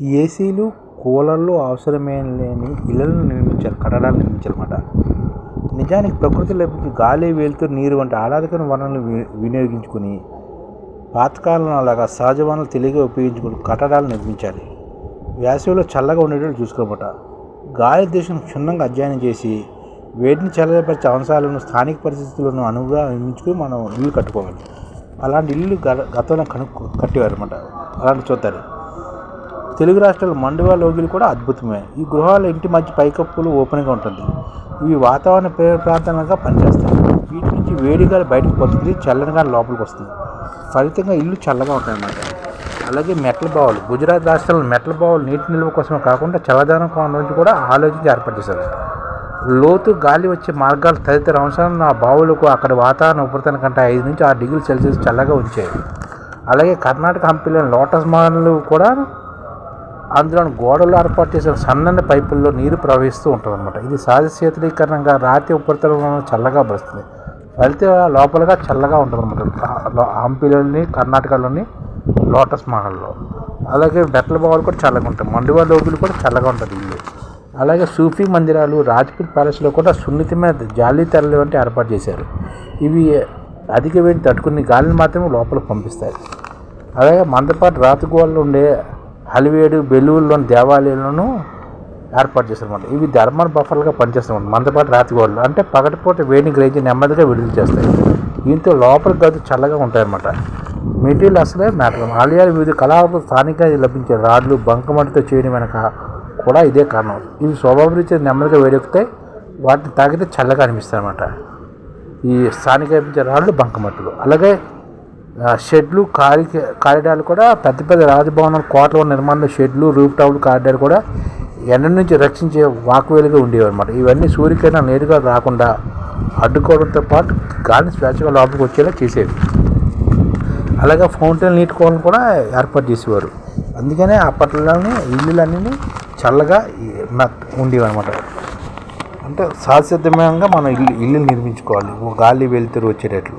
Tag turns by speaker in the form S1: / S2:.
S1: ఏసీలు కూలర్లు అవసరమే లేని ఇళ్ళను నిర్మించారు కట్టడాలు నిర్మించారన్నమాట. నిజానికి ప్రకృతి లభించే గాలి వెలుతురు నీరు వంటి ఆహ్లాదకర వనరులను వినియోగించుకుని పాతకాలం అలాగా సహజ వనరులు తెలివిగా ఉపయోగించుకుని కట్టడాలు నిర్మించాలి. వేసవిలో చల్లగా ఉండేటట్టు చూసుకోమాట గాలి దేశం క్షుణ్ణంగా అధ్యయనం చేసి వేడిని చల్లబరిచే అంశాలను స్థానిక పరిస్థితులను అనువుగా నిర్మించుకుని మనం ఇల్లు కట్టుకోవాలి. అలాంటి ఇల్లు గతంలో కనుక్కు కట్టేవారు అనమాట అలాంటి చూస్తారు తెలుగు రాష్ట్రాల మండువా లోగిలు కూడా అద్భుతమే. ఈ గృహాల ఇంటి మధ్య పైకప్పులు ఓపెన్గా ఉంటుంది. ఇవి వాతావరణ ప్రేర ప్రాంతాలుగా పనిచేస్తాయి. వీటి నుంచి వేడిగా బయటకు పోతుంది చల్లని లోపలికి వస్తుంది. ఫలితంగా ఇల్లు చల్లగా ఉంటాయన్నమాట. అలాగే మెట్ల బావులు. గుజరాత్ రాష్ట్రంలో మెట్ల బావులు నీటి నిల్వ కోసమే కాకుండా చల్లదనం కోణం నుంచి కూడా ఆలోచించి ఏర్పాటు చేశారు. లోతు గాలి వచ్చే మార్గాలు తదితర అంశాలను ఆ బావులకు అక్కడ వాతావరణ ఉపరితలం కంటే ఐదు నుంచి ఆరు డిగ్రీలు సెల్సియస్ చల్లగా ఉంచాయి. అలాగే కర్ణాటక హంపీలోని లోటస్ మహల్లు కూడా అందులో గోడలు ఏర్పాటు చేసిన సన్నని పైపుల్లో నీరు ప్రవహిస్తూ ఉంటుంది అనమాట ఇది సహజ శీతలీకరణంగా రాతి ఉపరితలం చల్లగా పరుస్తుంది వెళ్తే లోపలగా చల్లగా ఉంటుంది అనమాట కర్ణాటకలోని లోటస్ మహల్లో. అలాగే బెట్టల బావులు కూడా చల్లగా ఉంటాయి. మండువా లోగులు కూడా చల్లగా ఉంటుంది ఇల్లు. అలాగే సూఫీ మందిరాలు రాజ్పూట్ ప్యాలెస్లో కూడా సున్నితమైన జాలీ తెరలు వంటి ఏర్పాటు చేశారు. ఇవి అధిక వేడి తట్టుకుని గాలిని మాత్రమే లోపలికి పంపిస్తాయి. అలాగే మందపాటి రాతిగోడలు ఉండే హలివేడు బెలూరులోని దేవాలయాలను ఏర్పాటు చేస్తారన్నమాట ఇవి ధర్మల్ బఫర్లుగా పనిచేస్తాయి రాతి గోడలు అంటే పగటిపూట వేడిని గ్రహించి నెమ్మదిగా విడుదల చేస్తాయి. దీంతో లోపల గది చల్లగా ఉంటాయన్నమాట. మెటీరియల్ అసలే మ్యాటర్. ఆలయాలు వివిధ కళాకారులు స్థానికంగా లభించే రాడ్లు బంకమట్టితో చేయడం వెనక కూడా ఇదే కారణం. ఇవి స్వభావరీత్యా నెమ్మదిగా వేడెక్కుతాయి. వాటిని తాగితే చల్లగా అనిపిస్తాయి అన్నమాట ఈ స్థానిక లభించే రాళ్ళు బంకమట్టులు. అలాగే షెడ్లు కారి కారిడార్లు కూడా పెద్ద పెద్ద రాజభవనాలు కోటల నిర్మాణంలో షెడ్లు రూఫ్ టాప్లు కారిడార్ కూడా ఎండ నుంచి రక్షించే వాక్వేలుగా ఉండేవి అనమాట ఇవన్నీ సూర్యకిరణం నేరుగా రాకుండా అడ్డుకోవడంతో పాటు గాలి స్వేచ్ఛగా లోపలికి వచ్చేలా చేసేవి. అలాగే ఫౌంటైన్ నీటి కోలను కూడా ఏర్పాటు చేసేవారు. అందుకనే అప్పట్లోనే ఇల్లులన్నీ చల్లగా ఉండేవి అనమాట అంటే సహసిద్ధంగా మనం ఇల్లు ఇల్లు నిర్మించుకోవాలి. గాలి వెలుతురు వచ్చేటట్లు.